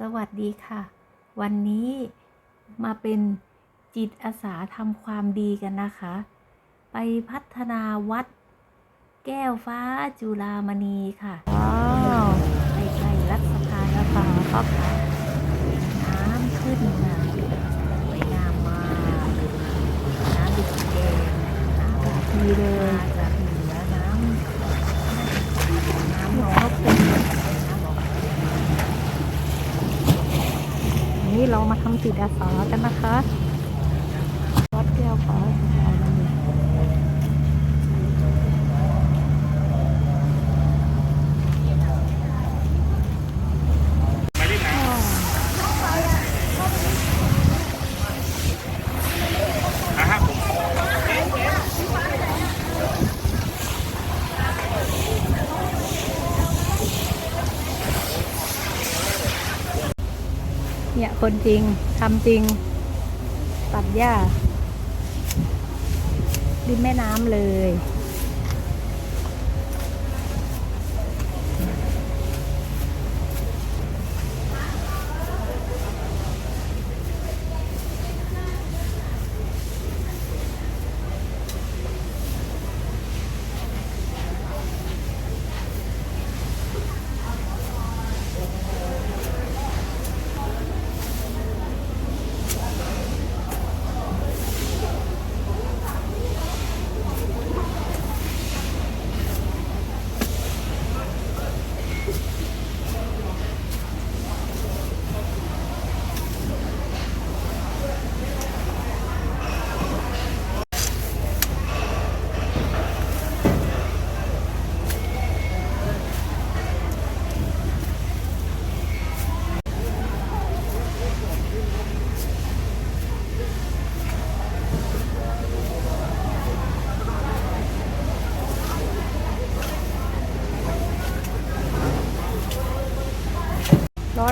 สวัสดีค่ะ วันนี้มาเป็นจิตอาสาทำความดีกันนะคะ ไปพัฒนาวัด แก้วฟ้าจุฬามณีค่ะว้าวใกล้ๆรัฐสภาแล้วค่ะครับน้ำขึ้นนะสวยงามมากน้ำดิบแดงน้ำดีเลยจากเหนือน้ำน้ำหนองเป็นน้ำออก วั นนี้เรามาทำจิตอาสากันนะคะวัดแก้วฟ้าจุฬามณี อะฮะผม เนี่ยคนจริงทำจริง ตัดหญ้าริมแม่น้ำเลย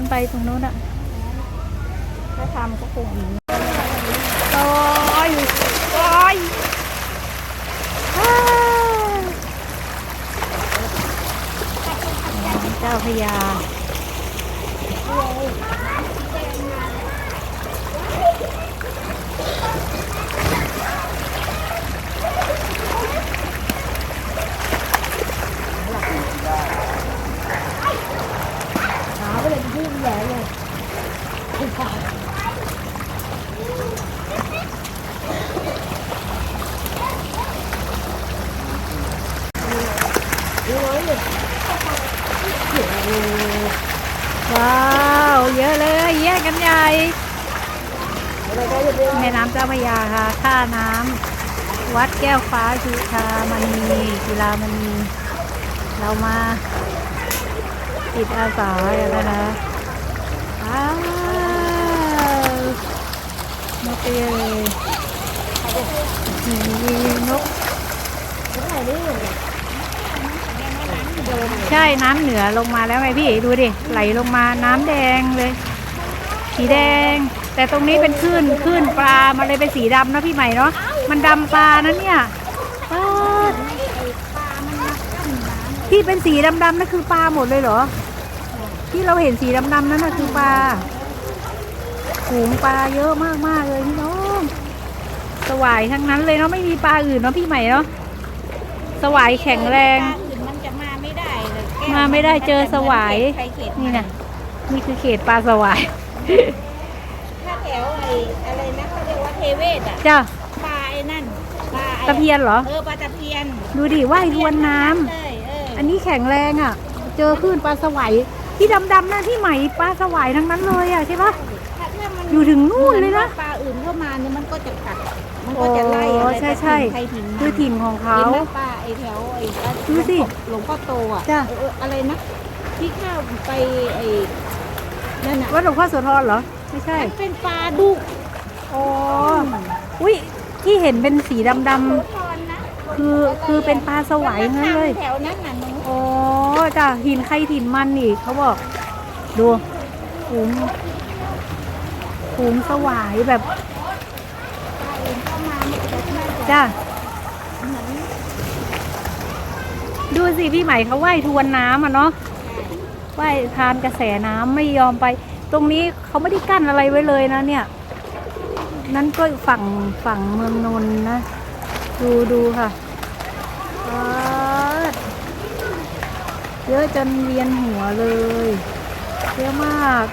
อนไปตรงนู้นอะถ้าทำก็คงอีกโอ้ยโอ้ยเจ้าพยาก็เลยยิ่งใหญ่เลยว้าว เยอะเลยแยกกันใหญ่ แม่น้ำเจ้าพระยาค่ะท่าน้ำวัดแก้วฟ้าจุฬามณีจุฬามณีเรามาจิตอาสากันแล้วนะอ้าวนกเอ้ยมีนกใช่น้ำเหนือลงมาแล้วไงพี่ดูดิ ไหลลงมาน้ำแดงเลย สีแดง แต่ตรงนี้เป็นคลื่นคลื่นปลา มันเลยเป็นสีดำนะพี่ใหม่เนาะ มันดำปลานะเนี่ยปลาที่เป็นสีดำๆนั่นคือปลาหมดเลยเหรอ ที่เราเห็นสีดำๆนั่นน่ะคือปลาฝูงปลาเยอะมากๆเลยพี่น้อง สวายทั้งนั้นเลยเนาะไม่มีปลาอื่นเนาะพี่ใหม่เนาะ สวายแข็งแรงปลาอื่นมันจะมาไม่ได้เลยแก้วมาไม่ได้เจอสวายใครเขตนี่นะนี่คือเขตปลาสวาย ถ้าแถวไอ้อะไรนะเขาเรียกว่าเทเวศอะจ้าปลาไอ้นั่นปลาไอ้ตะเพียนเหรอ เออปลาตะเพียนดูดิว่ายทวนน้ำเลยเอออันนี้แข็งแรงอะ เจอคลื่นปลาสวายที่ดำๆนั่นที่ใหม่ปลาสวายทั้งนั้นเลยอะใช่ปะ ถ้าถ้ามันอยู่ถึงนู่นเลยนะ หมือว่าปลาอื่นเข้ามาเนี่ยมันก็จะกัดมันก็จะไล่โอ้อะไรใช่ใช่ใครถิ่นมัน คือถิ่นของเขา เห็นไหมปลาไอ้แถวไอ้ดูสิหลวงพ่อโตอะจ้ะ เออเอออะไรนะที่เข้าไปไอ้ นั่นน่ะวัดหลวงพ่อโสธรเหรอ ไม่ใช่ มันเป็นปลาดุกอ๋อ อุ้ยที่เห็นเป็นสีดำโสธรนะๆคือคือเป็นปลาสวายงั้นเลย แถวนั้นน่ะหนูอ๋อจ้ะหินใครถิ่นมันอีกเขาบอก ดูฝูงฝูงสวายแบบปลาอื่นเข้ามามันจะน่าจะจ้ะเหมือนดูสิพี่ใหม่เขาว่ายทวนน้ำอะเนาะ ว่ายทานกระแสน้ำไม่ยอมไป ตรงนี้เขาไม่ได้กั้นอะไรไว้เลยนะเนี่ย นั่นก็ฝั่งฝั่งเมืองนนท์นะ ดูดูค่ะเยอะจนเวียนหัวเลยเยอะมาก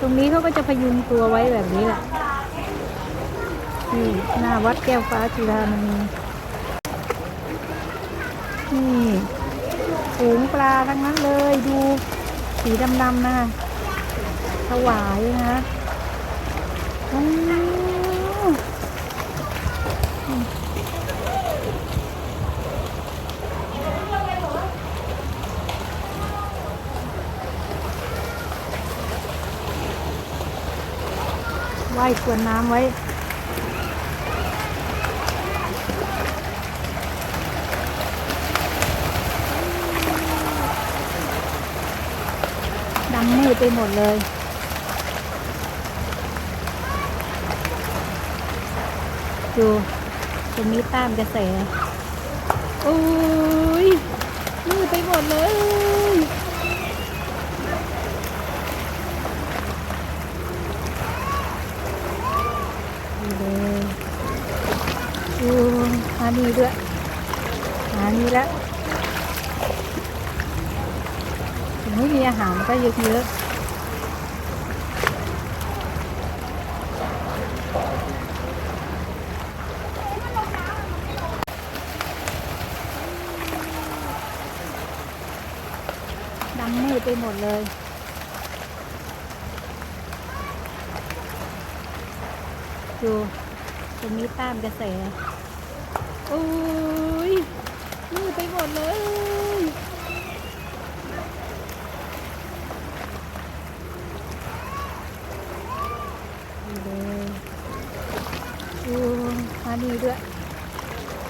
ตรงนี้เขาก็จะพยุงตัวไว้แบบนี้แหละนี่หน้าวัดแก้วฟ้าจุฬามณีนี่ ฝูงปลาทั้งนั้นเลยดูสีดำๆนะถวายนะอืมไหว้กวนน้ำไว้ ดำมืด ไปหมดเลยดูตรงนี้ต้านกระแสโอ้ยมืดไปหมดเลยดูเลยดูหานี่ด้วยหานี่แล้วไม่มีอาหารก็เยอะๆ มืดไปหมดเลย ดูตรงนี้ต้านกระแสโอ้ยมืดไปหมดเลย นี่เลยดูหานี่ด้วย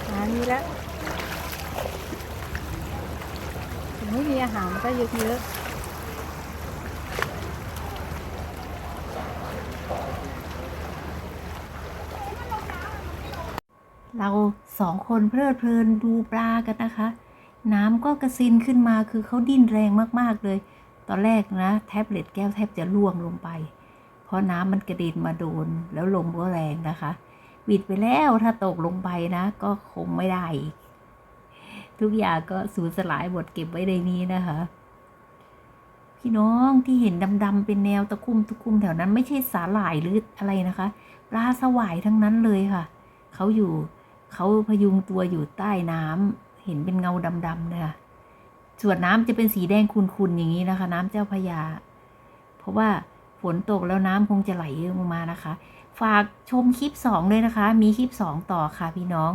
หานี่แล้วถึงไมีอาหารก็เยอะๆเราสองคนเพลิดเพลินดูปลากันนะคะ น้ำก็กระซินขึ้นมาคือเขาดิ้นแรงมากๆเลย ตอนแรกนะ แท็บเล็ตแก้วแทบจะล่วงลงไป เพราะน้ำมันกระเด็นมาโดนแล้วลมก็แรงนะคะหวิดไปแล้วถ้าตกลงไปนะ ก็คงไม่ได้อีก ทุกอย่างก็สูญสลายหมดเก็บไว้ในนี้นะคะ พี่น้องที่เห็นดำๆเป็นแนวตะคุ่มตะคุ่มแถวนั้นไม่ใช่สาหร่ายหรืออะไรนะคะ ปลาสวายทั้งนั้นเลยค่ะ เขาอยู่เขาพยุงตัวอยู่ใต้น้ำเห็นเป็นเงาดำๆเนี่ยค่ะส่วนน้ำจะเป็นสีแดงขุ่นๆอย่างนี้นะคะ น้ำเจ้าพยา เพราะว่าฝนตกแล้วน้ำคงจะไหลลงมานะคะ ฝากชมคลิปสองเลยนะคะ มีคลิปสองต่อค่ะพี่น้อง